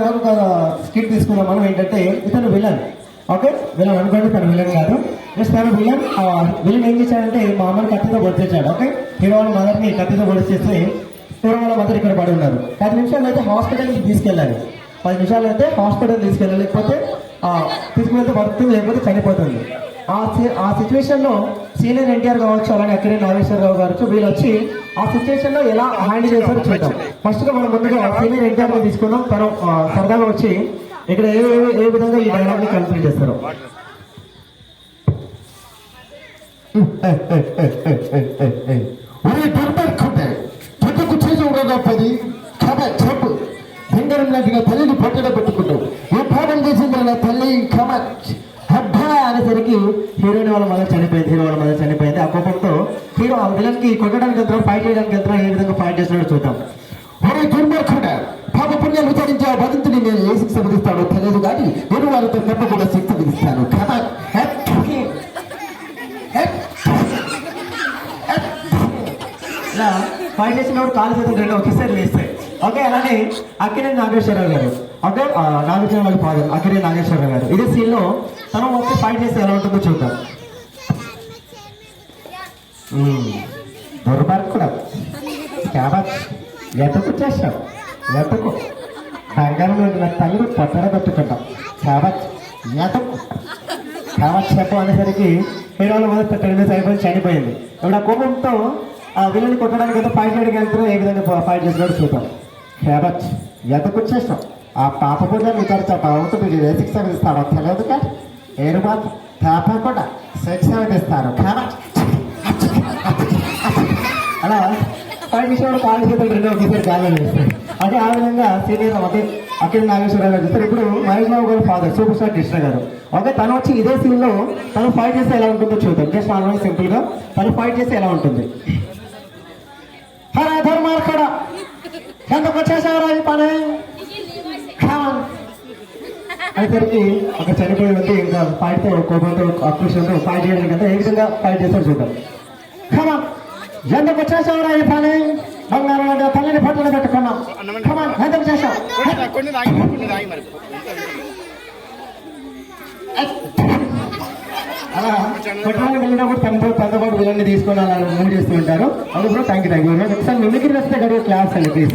గారు ఒక స్కిట్ తీసుకున్నాం మనం ఏంటంటే ఇతను విలన్. ఓకే? విలన్ అనుకోండి తను విలన్ కాదు. జస్ట్ తను విలన్. విలన్ ఏం చేశాడంటే మా అమ్మని కత్తితో పొడిచేశాడు ఓకే? హీరో వాళ్ళ మదర్ని కత్తితో పొడిచేస్తే హీరో వాళ్ళ మదర్ ఇక్కడ పడి ఉన్నారు. పది నిమిషాలు అయితే హాస్పిటల్కి తీసుకెళ్ళాలి. పది నిమిషాలు అయితే హాస్పిటల్ తీసుకెళ్ళాలి లేకపోతే తీసుకువెళ్తే పడుతుంది లేకపోతే చనిపోతుంది. ఆ సి- ఆ సిచ్యువేషన్లో సీనియర్ ఎన్టీఆర్ కావచ్చు అలానే అక్కడే నాగేశ్వరరావు గారు వీళ్ళు వచ్చి ఆ సిచ్యువేషన్లో ఎలా హ్యాండిల్ చేస్తారో చూద్దాం. ఫస్ట్గా మనం ముందుగా సీనియర్ ఎన్టీఆర్ తీసుకుందాం. తను సరదాగా వచ్చి ఇక్కడ ఏ ఏ- విధంగా ఈ డైలాగ్ని కంప్లీట్ చేస్తారు? పది. కథ చెప్పు. బంగారం లాంటి తల్లిని పొట్టడ పెట్టుకుంటావు ఏ పాఠం చేసింది నా తల్లి కమ అబ్బా అనేసరికి హీరోయిన్ వాళ్ళ మదర్ చనిపోయింది హీరో వాళ్ళ మదర్ చనిపోయింది. ఆ కోపంతో హీరో ఆ విలన్కి కొట్టడానికి వెళ్తాం ఫైట్ చేయడానికి వెళ్తాం ఏ విధంగా ఫైట్ చేస్తున్నాడో చూద్దాం. ఒరే దుర్భర్ఖుడే పాప పుణ్యాలు విచారించే ఆ భగంతుని నేను ఏ శిక్ష విధిస్తాడో తెలియదు కానీ నేను వాళ్ళతో కప్ప కూడా శిక్ష విధిస్తాను. కథ ఇలా ఫైట్ చేసినప్పుడు కాలు చేతులు రెండు ఒకేసారి వేస్తాయి ఓకే అలానే అక్కినే నాగేశ్వరరావు గారు. ఓకే నాగేశ్వరరావు వాళ్ళ ఫాదర్ అక్కినే నాగేశ్వరరావు గారు. ఇదే సీన్లో తను వచ్చి ఫైట్ చేస్తే ఎలా ఉంటుందో చూద్దాం. దుర్మార్గుడు కాబట్టి ఎందుకు చేశావు? ఎందుకు? బంగారం నా తల్లిని పొట్టడ పెట్టుకుంటాం. కాబట్టి ఎందుకు? కాబట్టి చెప్పు అనేసరికి హీరో వాళ్ళ మదర్ అయిపోయి చనిపోయింది. ఇప్పుడు ఆ కోపంతో ఆ విలువని కొట్టడానికి అయితే ఫైట్ చేయడానికి వెళ్తారో ఏ విధంగా ఫైట్ చేస్తున్నాడో చూద్దాం. కాబట్టి ఎందుకు చేశాం ఆ పాప కూడా విచారించా బాబుతో మీరు ఏ శిక్ష విధిస్తాడో తెలియదు కానీ ఏరు మాత్రం తప్పకుండా శిక్ష విధిస్తాను కాబట్టి నాగేశ్వరరావు చేసినప్పుడు కాలు రెండు ఒకేసారి గాలి వేస్తాయి అదే ఆ విధంగా సీనియర్ అంటే అఖిల నాగేశ్వరరావు గారు చూస్తారు. ఇప్పుడు మహేష్ బాబు గారు ఫాదర్ సూపర్ స్టార్ కృష్ణ గారు. ఓకే తను వచ్చి ఇదే సీన్లో తను ఫైట్ చేస్తే ఎలా ఉంటుందో చూద్దాం. జస్ట్ నార్మల్ సింపుల్గా తను ఫైట్ చేస్తే ఎలా ఉంటుంది? హరే ధర్మార్కడ ఎందుకు వచ్చేసావరా ఈ పని అనేసరికి అక్కడ చనిపోయి ఉంది ఇంకా ఫైట్తో కోపంతో అక్రోషంతో ఫైట్ చేయడానికి అంటే ఏ విధంగా ఫైట్ చేస్తారు చూద్దాం. ఖమన్ ఎందుకు చేసావురా ఈ పని? బంగారం లాంటి తల్లిని పట్టున పెట్టుకున్నాం. ఎందుకు చేసావు అలా వెళ్ళినప్పుడు తనతో తనతో పాటు వీళ్ళని తీసుకొని అలా మూవ్ చేస్తూ ఉంటారు. అందుకు థ్యాంక్ యూ థ్యాంక్ యూ ఒకసారి మిమిక్రీ వస్తే గడియ క్లాస్ అండి ప్లీజ్